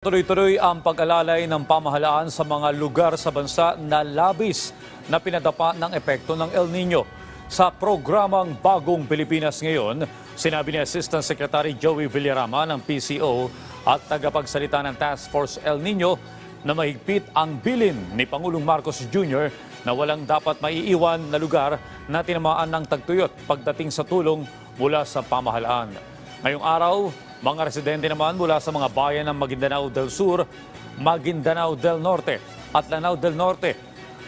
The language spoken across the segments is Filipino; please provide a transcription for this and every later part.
Tuloy-tuloy ang pag-alalay ng pamahalaan sa mga lugar sa bansa na labis na pinadapa ng epekto ng El Nino. Sa programang Bagong Pilipinas ngayon, sinabi ni Assistant Secretary Joey Villarama ng PCO at tagapagsalita ng Task Force El Nino na mahigpit ang bilin ni Pangulong Marcos Jr. na walang dapat maiiwan na lugar na tinamaan ng tagtuyot pagdating sa tulong mula sa pamahalaan. Ngayong araw, mga residente naman mula sa mga bayan ng Maguindanao del Sur, Maguindanao del Norte at Lanao del Norte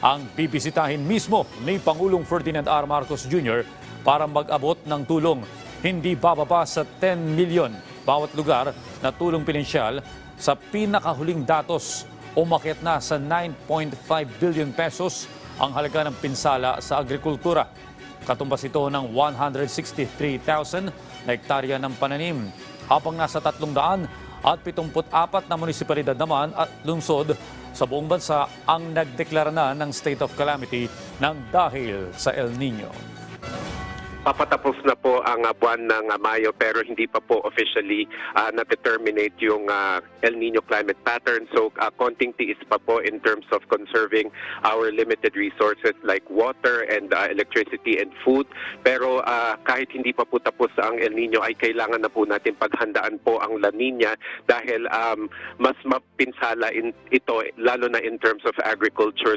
ang bibisitahin mismo ni Pangulong Ferdinand R. Marcos Jr. para mag-abot ng tulong hindi bababa sa 10 milyon bawat lugar na tulong pinansyal sa pinakahuling datos umakyat na sa 9.5 billion pesos ang halaga ng pinsala sa agrikultura. Katumbas ito ng 163,000 na hektarya ng pananim. Habang nasa 300 at 74 na munisipalidad naman at lungsod sa buong bansa ang nagdeklara na ng state of calamity ng dahil sa El Nino. Papatapos na po ang ah, buwan ng ah, Mayo pero hindi pa po officially ah, na-determinate yung ah, El Nino climate pattern. So ah, konting tiis pa po in terms of conserving our limited resources like water and ah, electricity and food. Pero ah, kahit hindi pa po tapos ang El Nino ay kailangan na po natin paghandaan po ang La Nina dahil um, mas mapinsala in, ito lalo na in terms of agriculture.